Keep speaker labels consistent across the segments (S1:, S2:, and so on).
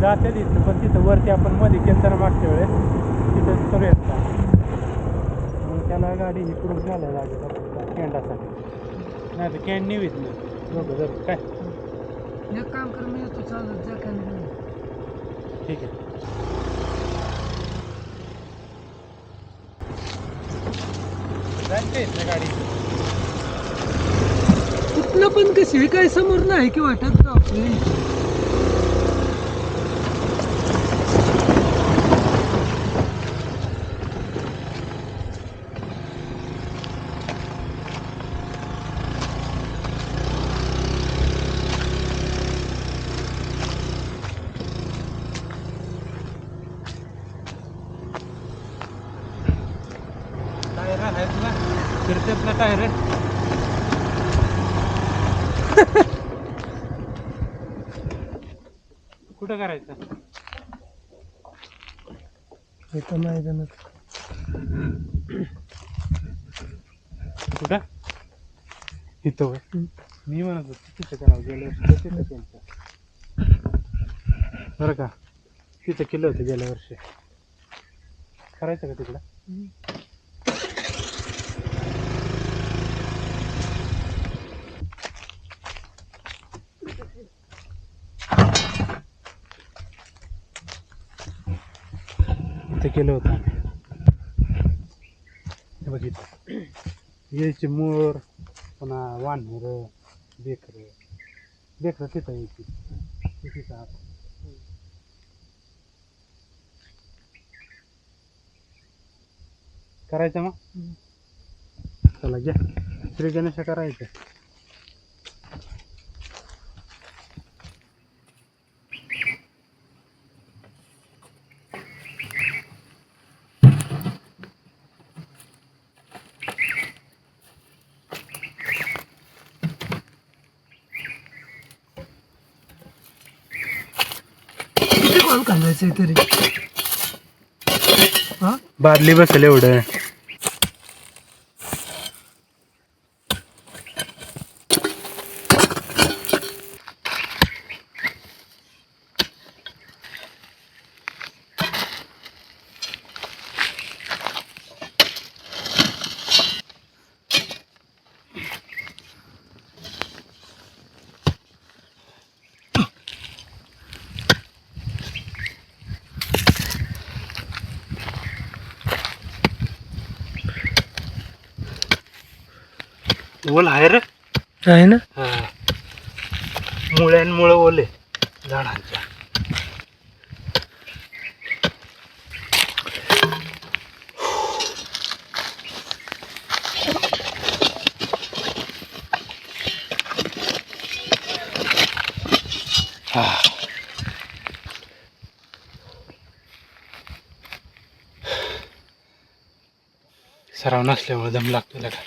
S1: जाते तिथं पण तिथं वरती आपण मध्ये केलं मागच्या वेळेस तिथं करूयात का मग त्याला गाडी इकडून घ्यायला लागेल आपल्याला कॅन्डासाठी नाही तर कॅन नेवीत नाही दोघं जर काय?
S2: एक काम कर मी येतो चालत जा काय नाही
S1: ठीक आहे. गाडी.
S2: कुठलं पण कशी काय समोर नाही की वाटत का आपले
S1: टायर आहेत ना ना टायर कुठं करायचं?
S2: इथं मैदानात
S1: कुठं? इथं होय. मी म्हणत होतो तिथं करावं. गेल्या वर्षी तिथं केलं बरं का? तिथं केलं होतं गेल्या वर्षी. करायचं का तिकडं? इथं केलं होतं. आम्ही हे बघितलं यायचे मोर पुन्हा वानर बेकर. बेकर तिथं यायची. ती तिथं आत. करायचं मग? चला घ्या. श्री गणेश करायचं
S2: किती कॉल घालायचंय तरी हा
S1: बादली बसेल एवढं. ओल आहे रे.
S2: आहे ना?
S1: मुळ्यांमुळं ओले झाडांच्या. हा. सराव नसल्यामुळे दम लागतो लगा.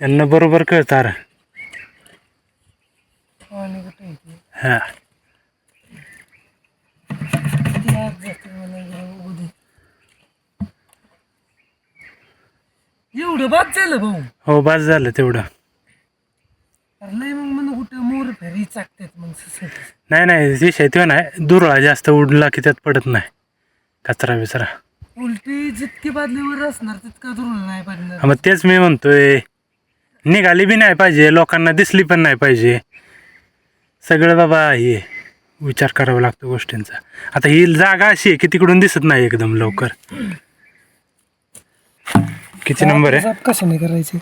S1: त्यांना बरोबर कळतं रे
S2: आणि कुठे येते
S1: हा.
S2: एवढं बाद झालं भाऊ.
S1: हो बस झालं तेवढं.
S2: अरे नाही मग म्हणून कुठं मोर फेरी चाकतात मग ससट.
S1: नाही नाही विषय तो नाही दुरळा जास्त उडला की त्यात पडत नाही. कचरा बिचरा.
S2: उलटी जितकी बादलीवर असणार तितका दुर्ळ नाही पडणार.
S1: हा, मग तेच मी म्हणतोय. निघाली बी नाही पाहिजे लोकांना दिसली पण नाही पाहिजे. सगळं बाबा हे विचार करावा लागतो गोष्टींचा. आता ही जागा अशी आहे की तिकडून दिसत नाही एकदम लवकर. किती नंबर आहे?
S2: कशाने करायचे?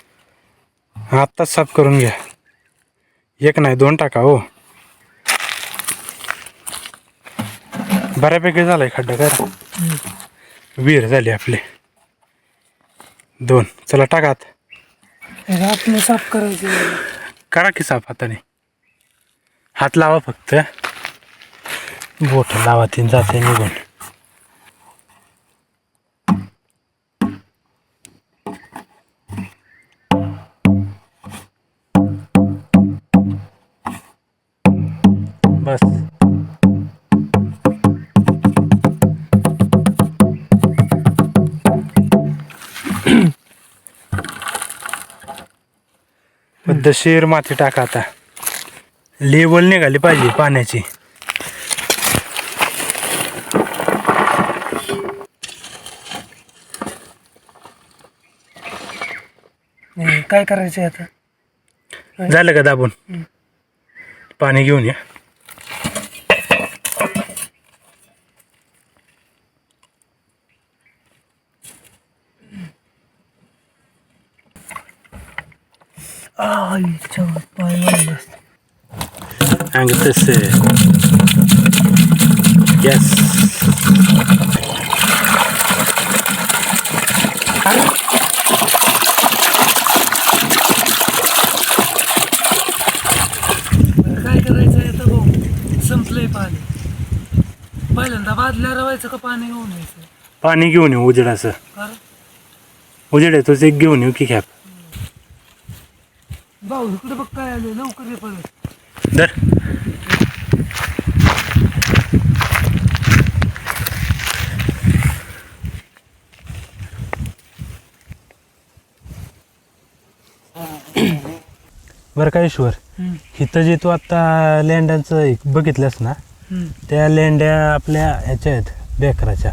S1: आत्ताच साफ करून घ्या. एक नाही दोन टाका हो. बऱ्यापैकी झालाय खड्डा काय विहीर झाली आपली. दोन. चला टाकात
S2: आपलं साफ करायचे
S1: करा की साफ हाताने. हात लावा फक्त. बोट लावा तीन जाते निघून. पद्धतशीर माती टाका आता. लेवल निघाली पाहिजे पाण्याची.
S2: काय करायचं आता?
S1: झालं का दाबून. पाणी घेऊन या. येस
S2: बरं, काय करायचं आहे भाऊ संपलंय पाणी. पहिल्यांदा बादल्या रवायचं का पाणी घेऊन यायचं?
S1: पाणी घेऊन येऊ उजेडाचं.
S2: कारण?
S1: उजेड येतोच एक घेऊन येऊ की खॅप
S2: भाऊ इकडे बघ काय आलं लवकर ये
S1: बरं का ईश्वर इथं जे तू आता लेंड्यांचं एक बघितलंस ना त्या लेंड्या आपल्या ह्याच्या आहेत बेकराच्या.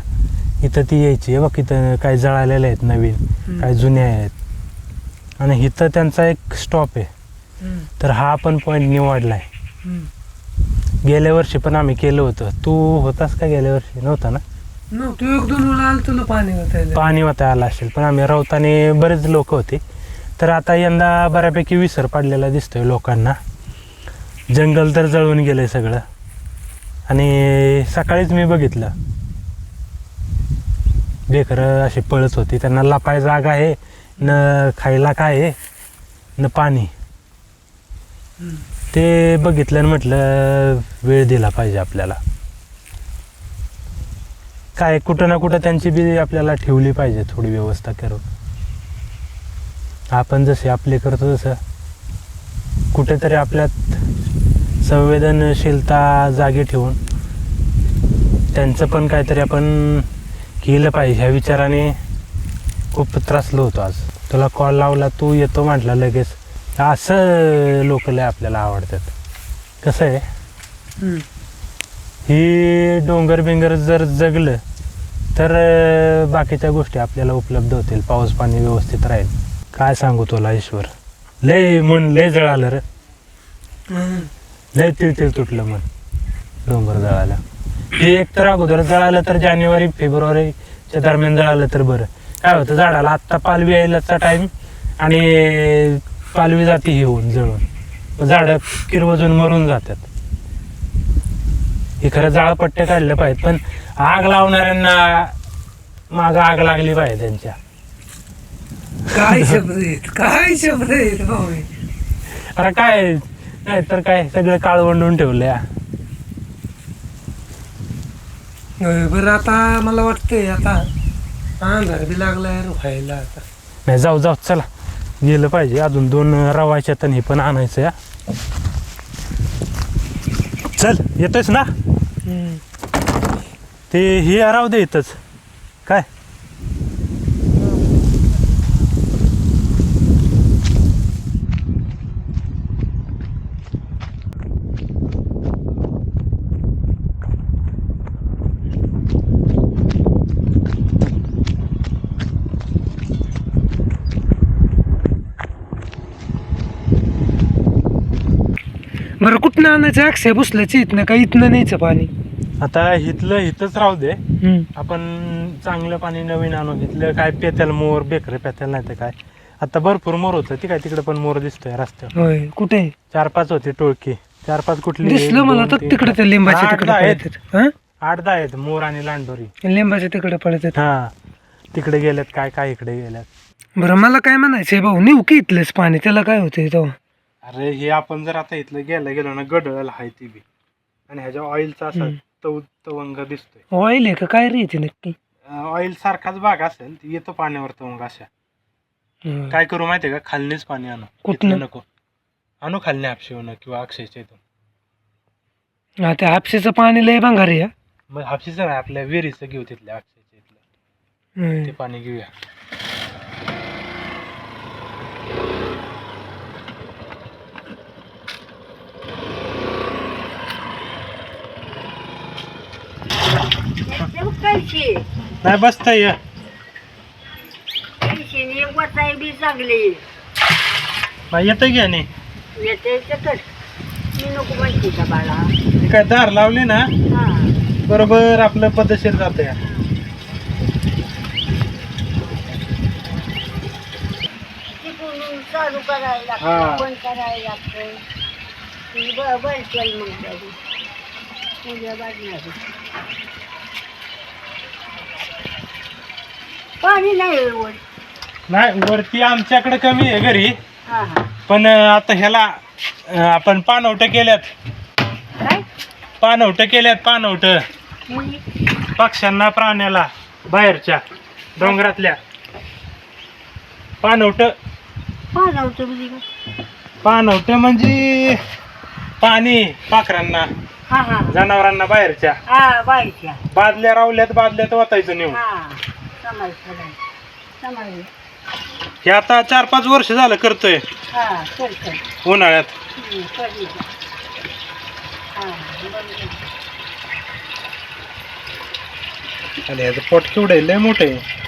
S1: इथं ती यायची. हे बघ इथं काही जळालेल्या आहेत नवीन काही जुन्या आहेत. आणि इथं त्यांचा एक स्टॉप आहे. तर हा पण पॉईंट निवडला आहे गेल्या वर्षी पण आम्ही केलं होतं. तू होतास का गेल्या वर्षी? नव्हता ना?
S2: न तू एक दोन वेळा आलं तुला पाणी वाटायला
S1: पाणी वाता आला असेल पण आम्ही रावताने बरेच लोक होते. तर आता यंदा बऱ्यापैकी विसर पडलेला दिसतोय लोकांना. जंगल तर जळून गेलंय सगळं. आणि सकाळीच मी बघितलं. बेखरं अशी पळत होती. त्यांना लपाय जागा आहे न खायला काय आहे न पाणी. ते बघितलं म्हटलं वेळ दिला पाहिजे आपल्याला. काय कुठं ना कुठं त्यांची बी आपल्याला ठेवली पाहिजे थोडी व्यवस्था करून. आपण जसे आपले करतो तसं. कुठेतरी आपल्यात संवेदनशीलता जागी ठेवून त्यांचं पण काहीतरी आपण केलं पाहिजे. ह्या विचाराने खूप त्रासलो होतो आज. तुला कॉल लावला तू येतो म्हटला लगेच. असं लोक लय आपल्याला आवडतात. कसं आहे? ही डोंगर बिंगर जर जगलं तर बाकीच्या गोष्टी आपल्याला उपलब्ध होतील. पाऊस पाणी व्यवस्थित राहील. काय सांगू तुला ईश्वर? लय मन लय जळालं रे. लय तिळतिळ तुटलं मन डोंगर जळालं हे एक तर अगोदर जळालं तर जानेवारी फेब्रुवारीच्या दरम्यान जळालं तर बरं. काय होतं झाडाला आत्ता पालवी यायलाचा टाईम आणि पालवी जाते हे होऊन जळून झाडं किरवजून मरून जातात. हे खरं जाळपट्टे काढले पाहिजेत पण आग लावणाऱ्यांना माग आग लागली पाहिजे त्यांच्या.
S2: काय शब्द आहेत? काय शब्द आहेत भाऊ?
S1: अरे काय नाही तर काय सगळं काळवंडून ठेवलंय.
S2: होय, बरं आता मला वाटतंय आता अंधार बी लागलाय व्हायला आता.
S1: नाही जाऊ जाऊ चला. गेलं पाहिजे. अजून दोन रवायच्या तर हे पण आणायचं या. चल येतोयस ना? ते हे राहू दे इथंच. काय?
S2: कुठनं आणायचं अक्षय बसल्याची इथनं का इथनं न्यायचं पाणी?
S1: आता इथलं इथंच राहू दे. आपण चांगलं पाणी नवीन आणू घेतलं काय पेत्याल मोर बेकर पेत्याल नाही तर काय. आता भरपूर मोर होतं ती काय तिकडे पण मोर दिसतोय रस्त्यावर.
S2: होय कुठे?
S1: चार पाच होते टोळकी. चार पाच कुठली
S2: दिसलं मला
S1: दोन,
S2: तर
S1: तीन,
S2: तिकडे त्या लिंबाच्या
S1: आठ
S2: तिकडे
S1: दहा आहेत.
S2: पळतात हा?
S1: आठ दहा आहेत मोर आणि लांडोरी.
S2: लिंबाच्या तिकडे पळतात.
S1: हा. तिकडे गेल्यात काय काय इकडे गेल्यात.
S2: बरं मला काय म्हणायचंय भाऊ नेऊ की इथलंच पाणी त्याला काय होतंय तेव्हा?
S1: अरे हे आपण जर आता इथलं गेलं गेलो ना गडळ आहे ती बी. आणि ह्याच्या ऑइलचा असा
S2: हम्म.
S1: तव तवंग दिसतोय.
S2: ऑइल आहे का? काय रे ते नक्की
S1: ऑइल सारखाच भाग असेल ती येतो पाण्यावर तवंग अशा.
S2: हं.
S1: काय करू माहितीये का? खालनीच पाणी आणू.
S2: कुठनं?
S1: इथलं नको. आणू खालनी हापशिवनं किंवा अक्षयच्या इथून.
S2: हा त्या हापशीचं पाणी लय भांगार आहे हा.
S1: मग हापशीचं नाही आपल्या विहिरीचं घेऊ तिथल्या अक्षयच्या इथलं. ते पाणी घेऊया.
S3: कैशी
S1: नाही बसता ये.
S3: कैशीने वसाई बी चांगली.
S1: येतं की आणि?
S3: येते तर मी नको म्हणते का बाळा?
S1: ती काय दार लावली ना?
S3: हा.
S1: बरोबर आपलं पद्धतशीर जात या.
S3: तिकडून चालू करायला
S1: हा.
S3: लागतं बंद करायला लागतं. ती ब- बंद केलं मग त्याची उद्या बाजणार पाणी नाही वर
S1: नाही वरती आमच्याकडे कमी आहे घरी.
S3: हा हा.
S1: पण अं, आता ह्याला अं, आपण पानवटं केल्यात.
S3: काय?
S1: पानवटं केल्यात पानवटं. पक्ष्यांना प्राण्याला बाहेरच्या डोंगरातल्या. पानवटं.
S3: पाणवतं म्हणजे?
S1: पानवटं म्हणजे पाणी पाखरांना
S3: हा हा
S1: जनावरांना बाहेरच्या.
S3: हा
S1: बादल्या रावल्यात बादल्यात वाचायचं नेऊन.
S3: हा. समजलं
S1: हे आता चार पाच वर्ष झालं करतोय.
S3: हा
S1: उन्हाळ्यात.
S3: हा बरोबर.
S1: आणि याचं पोट केवढं आहे लय मोठं आहे.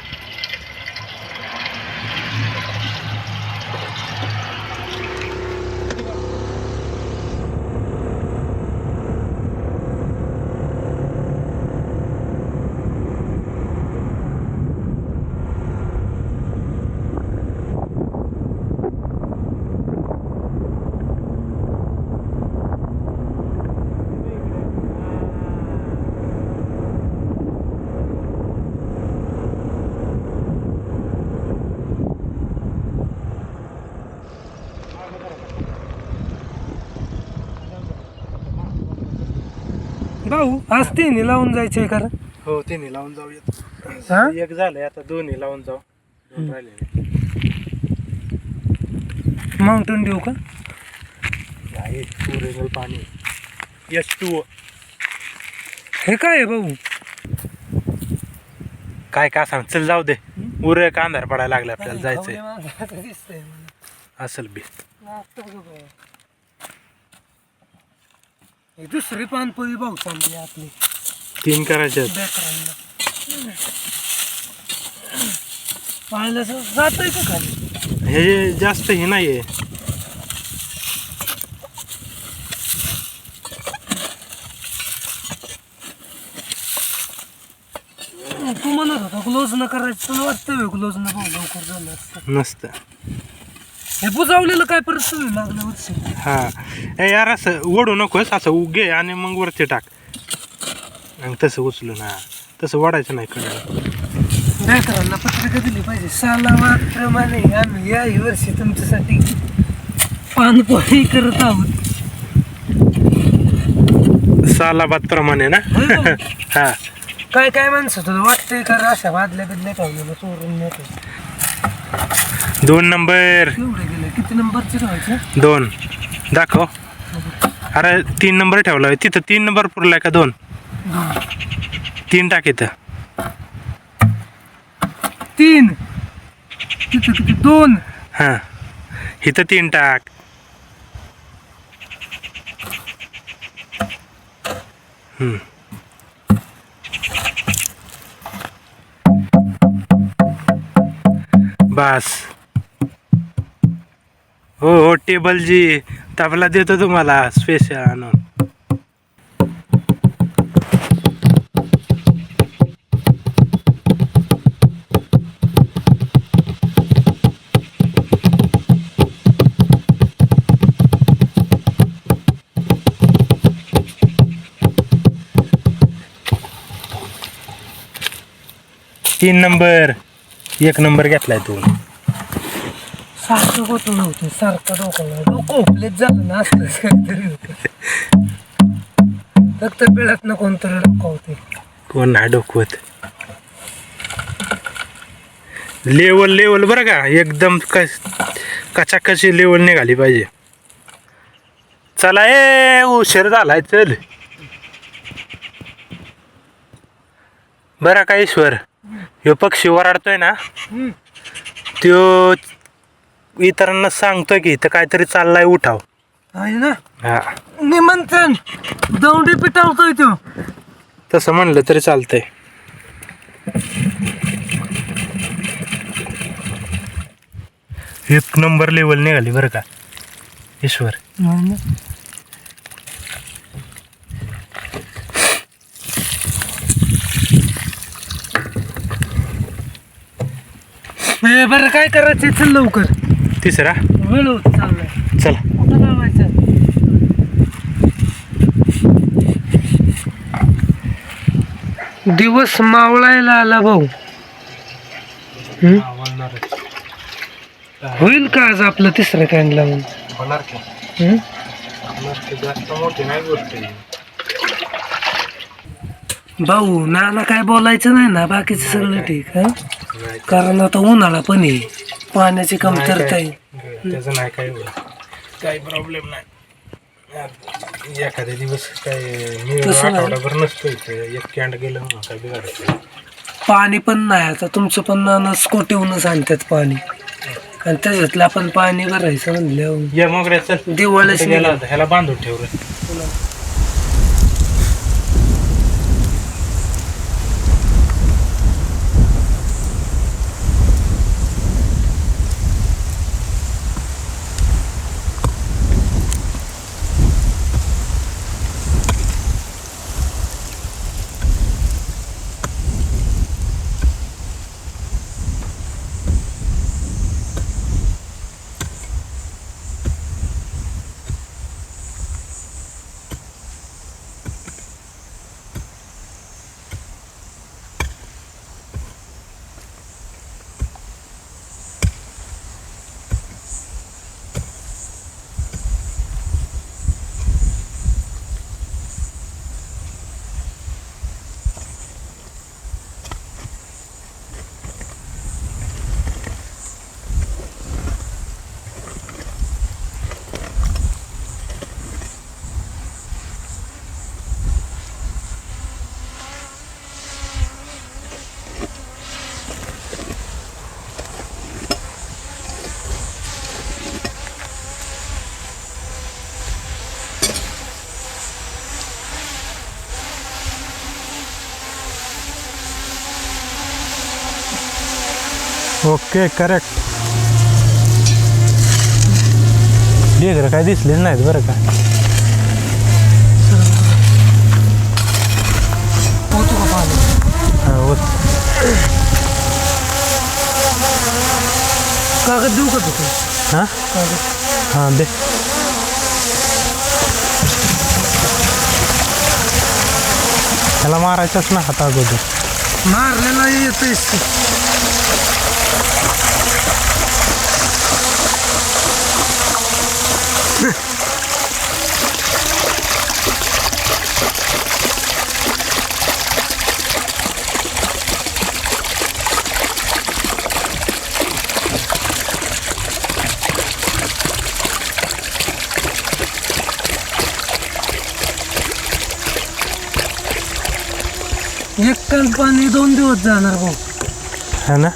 S2: भाऊ आज तिन्ही लावून जायचंय कारण
S1: हो तिन्ही लावून जाऊयात.
S2: हा?
S1: एक झालंय आता दोन्ही लावून जाऊ. दोन
S2: माउंटेन ड्यू का?
S1: आहे पाणी. एस टू
S2: हे काय आहे भाऊ?
S1: काय का सांग? चल जाऊ दे. उर का अंधार पडायला लागला आपल्याला जायचंय. असल बी.
S2: ही दुसरी पानपोळी भाऊ चालली आपली.
S1: तीन करायचे आहेत.
S2: बेकरांना. पाहिलं जात आहे का खाली?
S1: हे जास्त हे नाहीये.
S2: तू म्हणत होता क्लोज न करायचं तुला वाटतं क्लोज न भाऊ लवकर झालं असतं.
S1: नसतं.
S2: हे बुजावलेलं काय परत सवय लागलं वर्षी?
S1: हा. ए यार असं ओढू नकोस असं उगे आणि मग वरती टाक. आणि तसं उचलू ना. तसं वाढायचं नाही कडे
S2: बेकरांना पत्रिका दिली पाहिजे. सालावाप्रमाणे आम्ही या वर्षी तुमच्यासाठी पानपोळी करत आहोत.
S1: सालाबाद प्रमाणे ना? हा
S2: काय काय माणसं तुला वाटतंय का अशा वादल्या बिदल्या ठेवलेलं चोरून नेतो
S1: दोन नंबर.
S2: किती ठेवायचे?
S1: दोन. दाखव. अरे तीन नंबर ठेवला तिथं तीन नंबर पुरलाय का दोन? तीन टाक इथं.
S2: तीन. किती दोन.
S1: हां. इथं तीन टाक. हम्म. बस. हो हो टेबल जी तबला देतो तुम्हाला स्पेशल आणून. तीन नंबर एक नंबर घेतलाय तू.
S2: सारखं होतो नव्हतं सारखं डोकं डोकं ओपलेच झालं ना असलं काहीतरी होतं. पिळत ना कोणतरी डोकं होते
S1: कोण नाही डोकवत लेवल लेवल बरं का एकदम कस कचाकची लेवल निघाली पाहिजे. चला ए उशीर झालाय चल. बरं का ईश्वर? ह्यो पक्षी वराडतोय ना. त्यो इतरांना सांगतोय की इथं काहीतरी चाललाय उठाव.
S2: आहे ना?
S1: हा.
S2: निमंत्रण! दौंडी पिटावतोय तो.
S1: तसं म्हणलं तरी चालतंय. एक नंबर लेवल निघाली बरं का? ईश्वर.
S2: बरं काय करायचं चल लवकर.
S1: तिसरा
S2: वेळ होत चाललाय
S1: चला
S2: कुठं लावायचं. दिवस मावळायला आला भाऊ? होईल का आज आपलं तिसरं कॅन लावून?
S1: होणार की.
S2: हम्म?
S1: होणार की जास्त मोठी नाही गोष्ट आहे.
S2: भाऊ नाना काय बोलायचं नाही ना बाकीचं सगळं ठीक हा कारण आता उन्हाळा पण आहे. पाण्याची कमतरता आहे.
S1: त्याचं नाही काय काही प्रॉब्लेम नाही. एखाद्या दिवस काय मी
S2: तसं नाही.
S1: आठवडाभर नसतो इथे. एक कॅन्ड गेलं काय बिघाडतं
S2: पाणी पण नाही आता. तुमचं पण नाना स्कोटीहूनच आणतात पाणी. आणि त्याच्यातलं आपण पाणी भरायचं म्हणल्यावर
S1: या मग रे चल
S2: दिवाळीच
S1: कुठे गेला होता? ह्याला बांधून ठेव ओके करेक्ट ढेकर काय दिसलेच नाहीत बरं का? हा.
S2: कागद देऊ का तू
S1: हा? हां दे. ह्याला मारायचंच ना हाता अगोदर.
S2: मारलेला की. एक टन पाणी दोन दिवस जाणार भाऊ.
S1: है ना?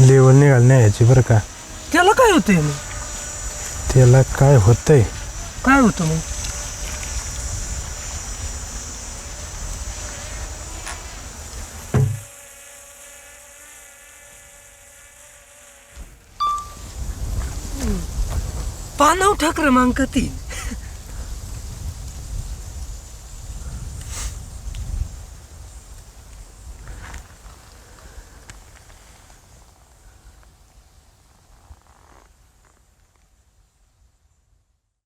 S1: लेवल निघाल नाही याची बरं का.
S2: त्याला काय होतंय मग?
S1: त्याला काय होतंय?
S2: काय होतं मग? पानाव ठाकरे मांग तीन